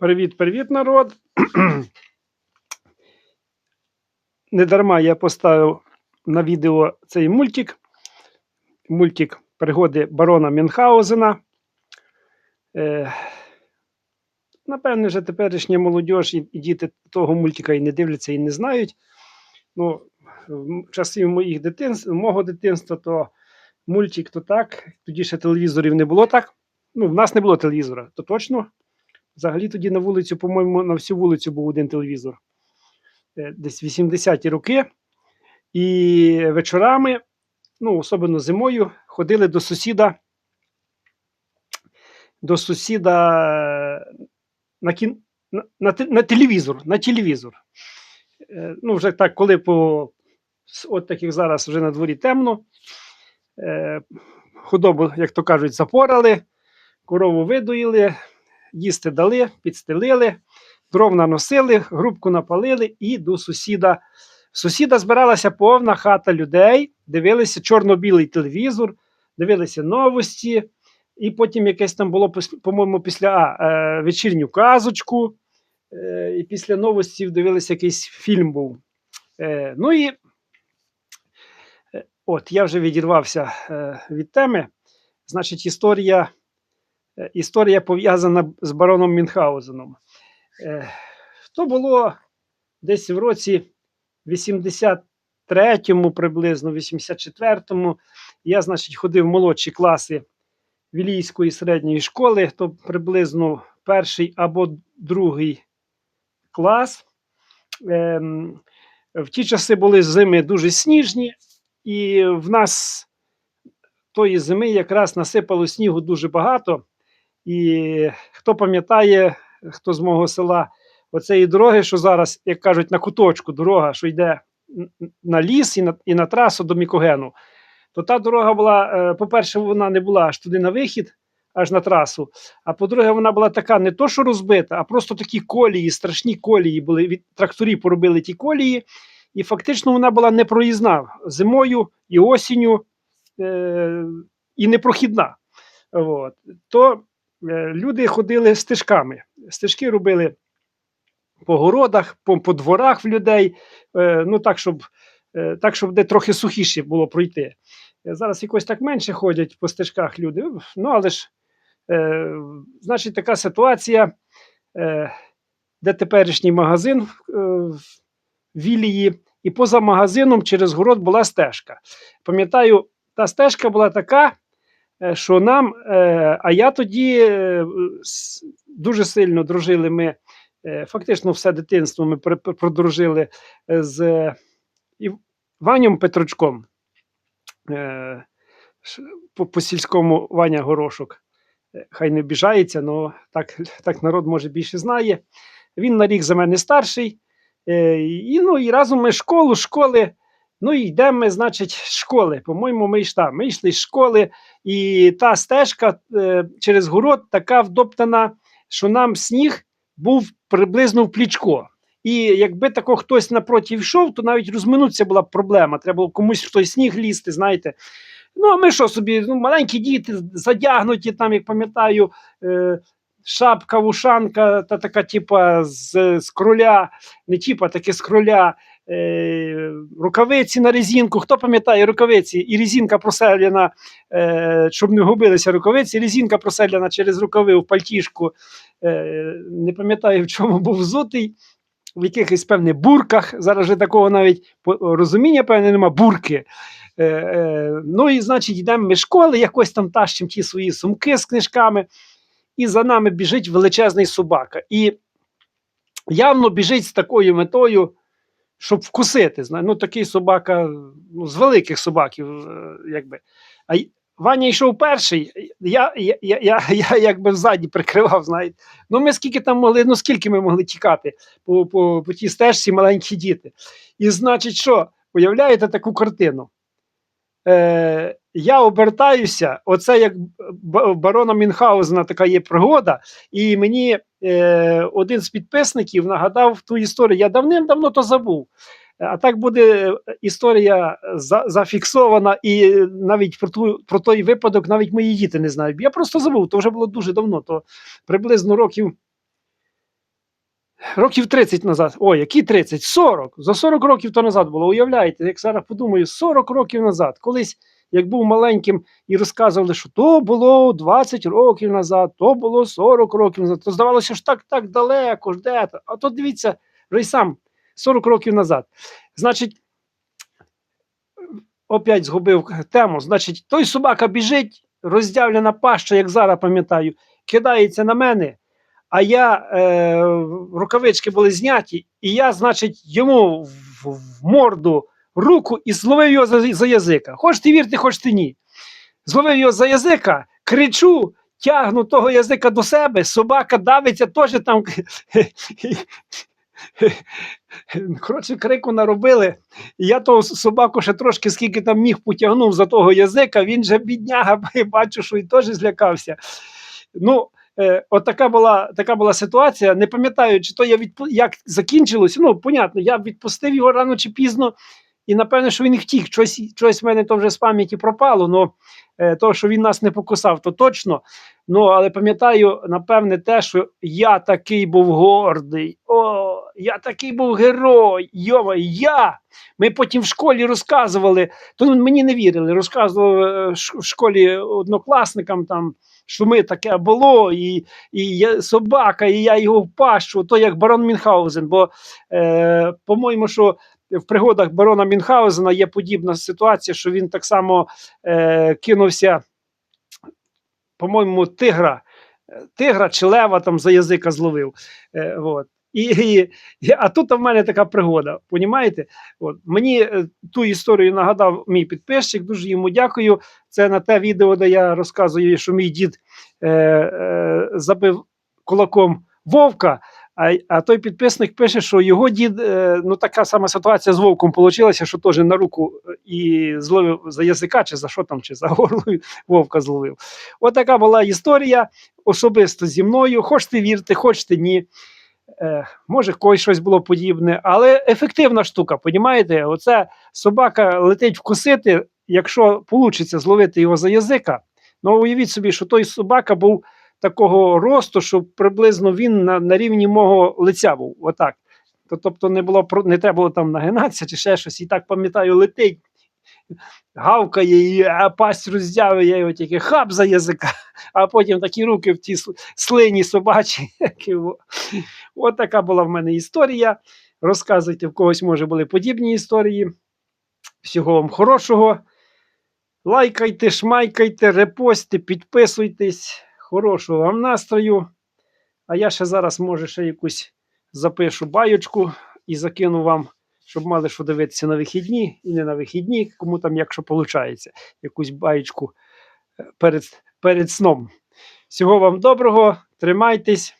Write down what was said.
Привіт-привіт, народ. Недарма я поставив на відео цей мультик. Мультик пригоди барона Мюнхгаузена. Е, напевне, вже теперішня молодь і, діти того мультика і не дивляться, і не знають. Ну, в часів моїх дитинств, мого дитинства, то мультик то так. Тоді ще телевізорів не було так. Ну, в нас не було телевізора, то точно. Взагалі тоді на вулицю, по-моєму, на всю вулицю був один телевізор. Е, Десь 80-ті роки. І вечорами, ну, особливо зимою, ходили до сусіда. До сусіда е, на, кін... на, на, на телевізор. На телевізор. Е, Ну, вже так, коли по от таких зараз вже на дворі темно. Худобу, як то кажуть, запорали, корову видоїли, їсти дали, підстелили, дров наносили, грубку напалили і до сусіда. Сусіда збиралася повна хата людей, дивилися чорно-білий телевізор, дивилися новості, і потім якесь там було, по-моєму, після а, е, вечірню казочку, е, і після новостів дивилися якийсь фільм був. Е, ну і от я вже відірвався від теми. Значить, історія історія пов'язана з бароном Мюнхгаузеном. Е, То було десь в році 83-му, приблизно 84-му. Я, значить, ходив в молодші класи Вілійської середньої школи, то приблизно перший або другий клас. Ем, В ті часи були зими дуже сніжні, і в нас тої зими якраз насипало снігу дуже багато. І хто пам'ятає, хто з мого села, оцеї дороги, що зараз, як кажуть, на куточку дорога, що йде на ліс і на, і на трасу до Мікогену, то та дорога була, е, по-перше, вона не була аж туди на вихід, аж на трасу. А по-друге, вона була така не то, що розбита, а просто такі колії, страшні колії були. Від тракторів поробили ті колії, і фактично вона була непроїзна зимою і осінню, е- і непрохідна. От. То люди ходили стежками. Стежки робили по городах, по, по дворах в людей, е, ну так, щоб, е, так, щоб де трохи сухіше було пройти. Е, Зараз якось так менше ходять по стежках люди. Ну, але ж, е, значить, така ситуація, е, де теперішній магазин е, в Вілії, і поза магазином через город була стежка. Пам'ятаю, та стежка була така, е, що нам, е, а я тоді е, дуже сильно дружили ми, е, фактично все дитинство ми пр- пр- продружили е, з е, Ванем Петручком. Е, По, по сільському Ваня Горошок. Е, Хай не обіжається, але так, так народ може більше знає. Він на рік за мене старший. Е, і, ну, і разом ми школу, школи. Ну і йдемо ми, значить, з школи. По-моєму, ми йшли. Ми йшли з школи, і та стежка е, через город така вдоптана, що нам сніг був приблизно в плічко. І якби тако хтось напроти йшов, то навіть розминутися була б проблема. Треба було комусь той сніг лізти, знаєте. Ну, а ми що собі, ну, маленькі діти, задягнуті, там, як пам'ятаю, е, шапка, вушанка, та така, типа, з, з кроля, не типа, таке з кроля, е, рукавиці на резинку. Хто пам'ятає рукавиці? І резинка проселена, е, щоб не губилися рукавиці, резинка проселена через рукави в пальтішку. Е, не пам'ятаю, в чому був взутий. В якихось певних бурках. Зараз вже такого навіть розуміння, певне, нема бурки. Ну і значить, йдемо ми школи, якось там тащимо ті свої сумки з книжками, і за нами біжить величезний собака. І явно біжить з такою метою, щоб вкусити. Ну, такий собака, ну, з великих собаків, е, якби. А Ваня йшов перший, я, я, я, я, я якби взаді прикривав, знаєте. Ну, ми скільки там могли, ну скільки ми могли тікати по, по, по тій стежці маленькі діти. І значить, що? Уявляєте таку картину? Е, я обертаюся, оце як барона Мюнхгаузена така є пригода, і мені е, один з підписників нагадав ту історію. Я давним-давно то забув. А так буде е, історія за, зафіксована, і навіть про, ту, про той випадок навіть мої діти не знають. Я просто забув, то вже було дуже давно, то приблизно років Років 30 назад. Ой, які 30? 40. За 40 років то назад було. Уявляєте, як зараз подумаю, 40 років назад. Колись, як був маленьким і розказували, що то було 20 років назад, то було 40 років назад. То здавалося, що так так далеко, ж де то. А то дивіться, вже й сам 40 років назад. Значить, опять згубив тему. Значить, той собака біжить, роздявлена паща, як зараз пам'ятаю, кидається на мене. А я е, рукавички були зняті, і я, значить, йому в, в морду руку і зловив його за, за язика. Хочете вірте, хочете ні. Зловив його за язика, кричу, тягну того язика до себе, собака давиться теж там. Коротше, крику наробили. Я того собаку ще трошки, скільки там міг, потягнув за того язика, він же бідняга, бачу, що і теж злякався. Ну, е, от така була, така була ситуація. Не пам'ятаю, чи то я відпу... як закінчилось. Ну, понятно, я відпустив його рано чи пізно, і напевне, що він втік. Щось, щось в мене то вже з пам'яті пропало. Ну, е, то, що він нас не покусав, то точно. Ну, але пам'ятаю, напевне, те, що я такий був гордий. О, я такий був герой. Йома, я. Ми потім в школі розказували, то мені не вірили. Розказували е, в школі однокласникам там. Що ми таке було, і, і я, собака, і я його впащу, то як барон Мюнхгаузен. Бо, е, по-моєму, що в пригодах барона Мюнхгаузена є подібна ситуація, що він так само е, кинувся, по-моєму, тигра, е, тигра чи лева там за язика зловив. Е, от. І, і- а тут в мене така пригода. Понімаєте? От. Мені е, ту історію нагадав мій підписчик, дуже йому дякую. Це на те відео, де я розказую, що мій дід е, е, забив кулаком вовка. А, а той підписник пише, що його дід, е, ну така сама ситуація з вовком вийшла, що теж на руку е, і зловив за язика, чи за що там, чи за горло вовка зловив. От така була історія особисто зі мною. Хочете вірте, хочете ні. Е, може, когось щось було подібне, але ефективна штука, понімаєте? Оце собака летить вкусити, якщо вийде зловити його за язика. Ну, уявіть собі, що той собака був такого росту, що приблизно він на, на рівні мого лиця був. Отак. Тобто не було не треба було там нагинатися чи ще щось. І так пам'ятаю, летить, гавкає, і а пасть роздявив, я його тільки хап за язика, а потім такі руки в ті слині собачі. От така була в мене історія. Розказуйте, в когось може були подібні історії. Всього вам хорошого. Лайкайте, шмайкайте, репостите, підписуйтесь. Хорошого вам настрою. А я ще зараз, може, ще якусь запишу байочку і закину вам, щоб мали що дивитися на вихідні і не на вихідні, кому там, якщо виходить, якусь баєчку е, перед, перед сном. Всього вам доброго, тримайтесь.